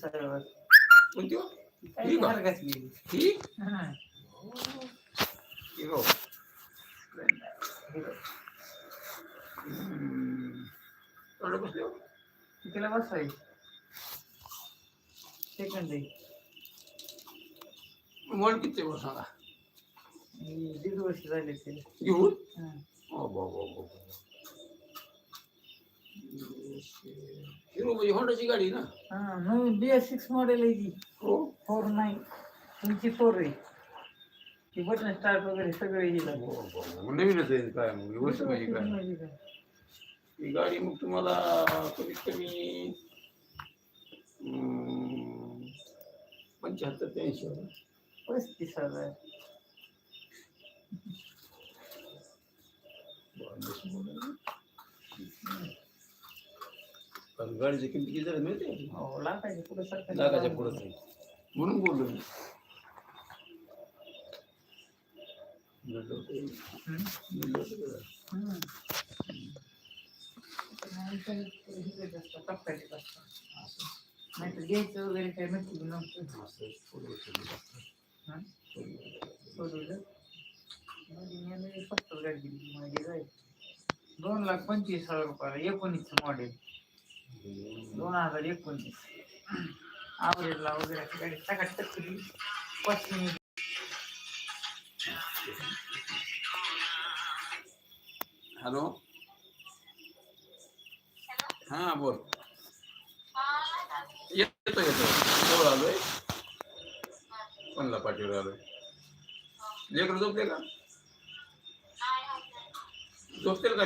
सगळं कोणती हो? काय ही का? हरकत गेली ही हा. ही हो. हिरो. हम्म. तोंडात बसली हो. कितीला बसवायची सेकंड आहे वड किती बस सांगा ही दीड वर्ष झाले ते घेऊन हा. ओ बो बो बो बो. Hero म्हणजे होंडाची गाडी ना हा नवीन बी एस सिक्स मॉडेल आहे की हो फोर नाईन तुमची फोर आहे ती बटन स्टार्ट वगैरे सगळे येईल हो, हो, हो. नवीनच आहे काय मग व्यवस्थित म्हणजे काय ही गाडी मग तुम्हाला कमीत कमी पंच्याहत्तर ते ऐंशी हज़ार. पस्तीस हज़ार गाडीची किंमत किती झाली माहिती आहे? हो लाखाच्या पुढे लाखाच्या पुढं नाही म्हणून बोललो मी म्हणलं होतं, म्हणलं होतं का? नाही तर घ्यायचं वगैरे काही नक्की नव्हतं असं थोडं थोडं हा? सोडवलं मध्ये मी फक्त गाडी दिली माझी जाय दोन लाख पंचवीस हज़ार रुपयाला एकोणीसचं मॉडेल दोन हज़ार एकोणीस आवरेजला वगैरे सकाळी टक्करी पश्चिमी. हॅलो? हा, बोल. येतो येतो जवळ आलोय. पणला पाठीवर लेकर का? झोपतील का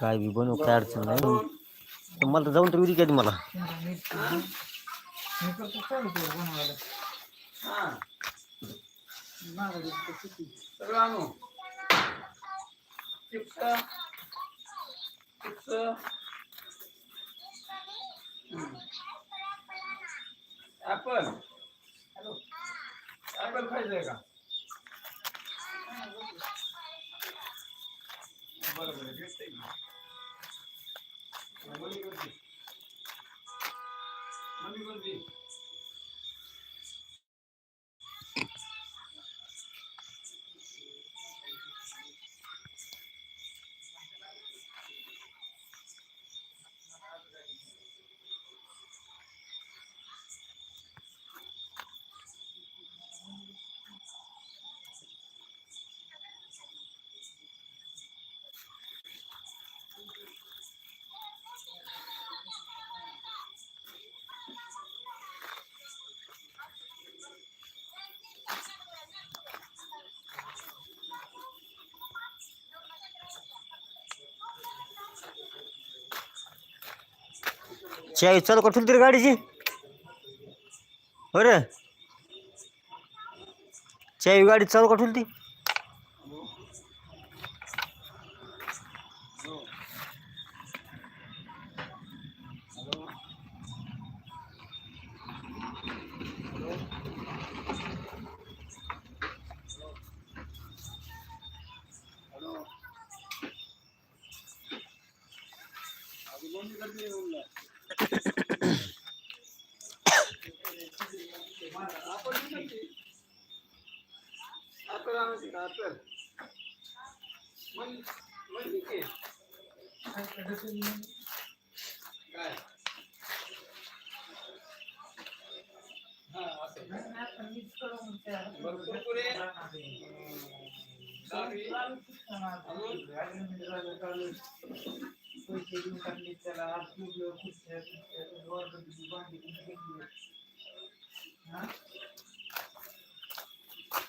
काय बी बनव काय अडचण नाही. मला तर जाऊन तर विधी मला. शेंगा मिरची? मी करतो मम्मी कोणती चाय चालू का ठेवली तरी हो रे चाय गाडी चालू का ठेवली ती कर आना सीधा कर मन मन नीचे काय हां? असं भरपूर पुरे सारी अजून पैसे घेऊन टाकले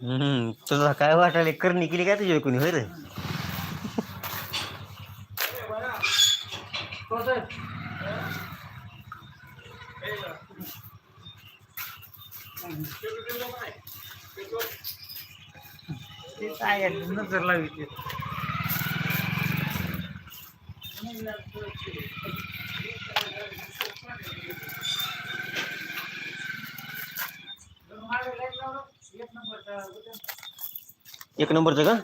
हम्म तुला काय वाटायला करणी केली काय तुझ्या कोणी? होय रे. ते काय नजर लावी ते एक नंबरचा एक नंबरचं का?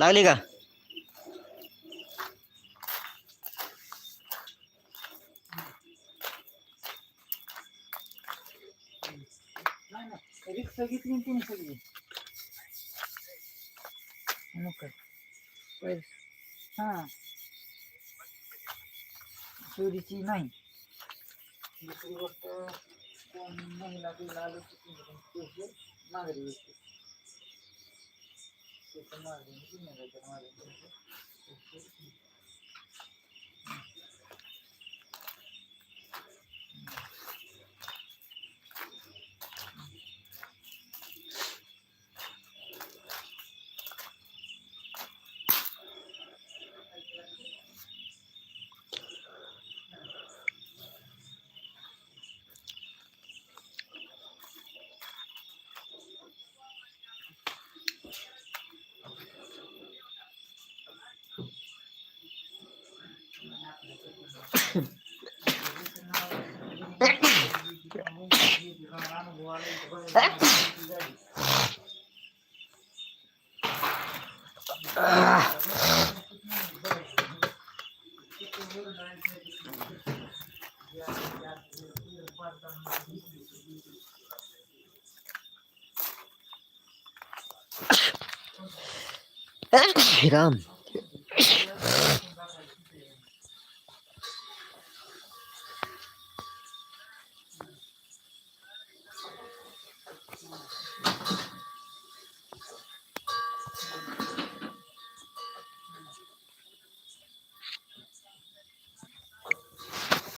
लागली का? ना रिक्षा घेतली ना तिने सगळी हा. चोरीची नाही. दुसरी गोष्ट कोण महिला बिला आलं की मागणी येते. त्याच्या मागणी Ram.